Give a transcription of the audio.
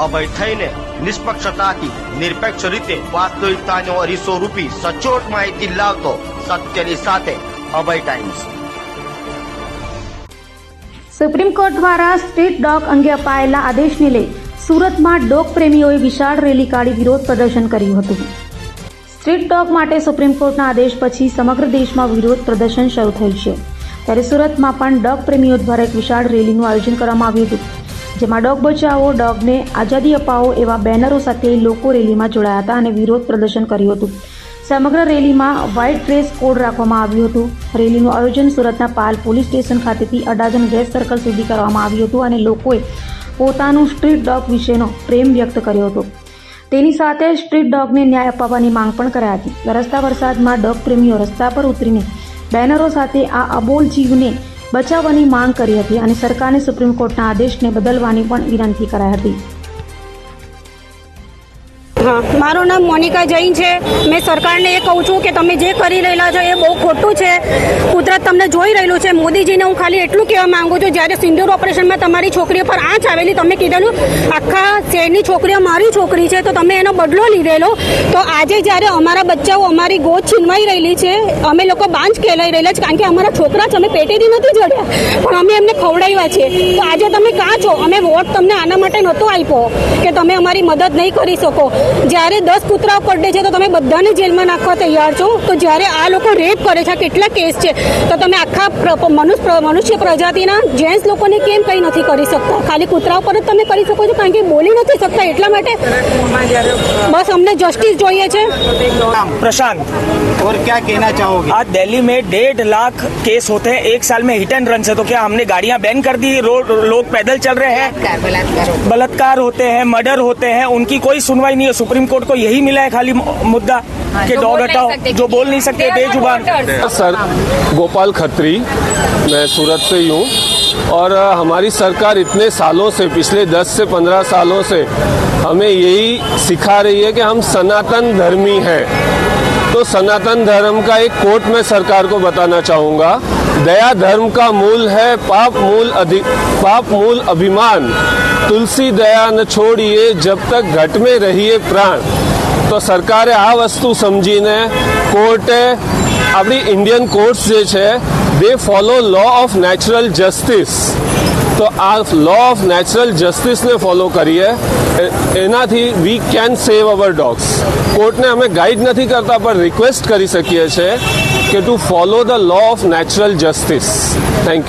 અભય થઈને નિષ્પક્ષતાથી નિરપેક્ષ રીતે વાસ્તવિકતાનો અરીસો રૂપી સચોટ માહિતી લાવતો સત્યની સાથે અભય ટાઈમ્સ. સુપ્રીમ કોર્ટ દ્વારા સ્ટ્રીટ ડોગ અંગે અપાયેલા આદેશને લઈ સુરતમાં ડોગ પ્રેમીઓએ વિશાળ રેલી કાઢી વિરોધ પ્રદર્શન કર્યું હતું. સ્ટ્રીટ ડોગ માટે સુપ્રીમ કોર્ટના આદેશ પછી સમગ્ર દેશમાં વિરોધ પ્રદર્શન શરૂ થયું છે. ત્યારે સુરતમાં પણ ડોગ પ્રેમીઓ દ્વારા એક વિશાળ રેલીનું આયોજન કરવામાં આવ્યું હતું. જેમાં ડોગ બચાવો, ડોગને આઝાદી અપાવો એવા બેનરો સાથે લોકો રેલીમાં જોડાયા હતા અને વિરોધ પ્રદર્શન કર્યું હતું. સમગ્ર રેલીમાં વ્હાઇટ ડ્રેસ કોડ રાખવામાં આવ્યું હતું. રેલીનું આયોજન સુરતના પાલ પોલીસ સ્ટેશન ખાતેથી અડાજણ ગેસ સર્કલ સુધી કરવામાં આવ્યું હતું અને લોકોએ પોતાનું સ્ટ્રીટ ડોગ વિશેનો પ્રેમ વ્યક્ત કર્યો હતો. તેની સાથે સ્ટ્રીટ ડોગને ન્યાય અપાવવાની માંગ પણ કરાઈ હતી. રસ્તા વરસાદમાં ડોગ પ્રેમીઓ રસ્તા પર ઉતરીને બેનરો સાથે આ અબોલ જીવને બચાવવાની માંગ કરી હતી અને સરકારને સુપ્રીમ કોર્ટના આદેશને બદલવાની પણ વિનંતી કરાઈ હતી. હા. મારું નામ મોનિકા જૈન છે. મેં સરકારને એ કહું છું કે તમે જે કરી રહેલા છો એ બહુ ખોટું છે. કુદરત તમને જોઈ રહેલું છે. મોદીજીને હું ખાલી એટલું કહેવા માંગુ છું, જ્યારે સિંદૂર ઓપરેશનમાં તમારી છોકરીઓ પર આંચ આવેલી, તમે કીધેલું, આખા શહેરની છોકરીઓ મારી છોકરી છે, તો તમે એનો બદલો લીધેલો. તો આજે જ્યારે અમારા બચ્ચાઓ અમારી ગોદ છીનવાઈ રહેલી છે, અમે લોકો બાંજ કહેલાઈ રહેલા છે, કારણ કે અમારા છોકરા છે, અમે પેટેથી નથી જડ્યા, પણ અમે એમને ખવડાવ્યા છે. તો આજે તમે કાં છો? અમે વોટ તમને આના માટે નહોતો આપ્યો કે તમે અમારી મદદ નહીં કરી શકો. જ્યારે દસ કૂતરાઓ કરડે છે તો તમે બધાને જેલમાં નાખવા તૈયાર છો તો જ્યારે આ લોકો રેપ કરે છે આ કેટલા કેસ છે તો તમે આખા પ્ર- મનુષ્ય મનુષ્ય પ્રજાતિના જેન્ટ્સ લોકોને કેમ કંઈ નથી કરી શકતા ખાલી કૂતરાઓ પર જ તમે કરી શકો છો કારણ કે બોલી નથી શકતા એટલા માટે બસ અમને જસ્ટિસ જોઈએ છે प्रशांत और क्या कहना चाहोगे आज दिल्ली में डेढ़ लाख केस होते हैं एक साल में हिट एंड रन से तो क्या हमने गाड़ियां बैन कर दी रोड लोग पैदल चल रहे हैं बलात्कार होते हैं मर्डर होते हैं उनकी कोई सुनवाई नहीं है सुप्रीम कोर्ट को यही मिला है खाली मुद्दा कि डॉग हटाओ जो बोल नहीं सकते बेजुबान। सर गोपाल खत्री मैं सूरत से ही हूँ। और हमारी सरकार इतने सालों से पिछले 10 से 15 सालों से हमें यही सिखा रही है कि हम सनातन धर्मी हैं। तो सनातन धर्म का एक कोट मैं सरकार को बताना चाहूँगा। दया धर्म का मूल है पाप मूल अधिक पाप मूल अभिमान। તુલસી દયા ન છોડીએ, જબ તક ઘટ મેં રહીએ પ્રાણ. તો સરકારે આ વસ્તુ સમજીને કોર્ટે આપણી ઇન્ડિયન કોર્ટ્સ જે છે they follow law of natural justice તો આ લો ઓફ નેચરલ જસ્ટિસને ફોલો કરીએ એનાથી we can save hour dogs કોર્ટને અમે ગાઈડ નથી કરતા, પણ રિક્વેસ્ટ કરી શકીએ છીએ કે to follow the law of natural justice thank you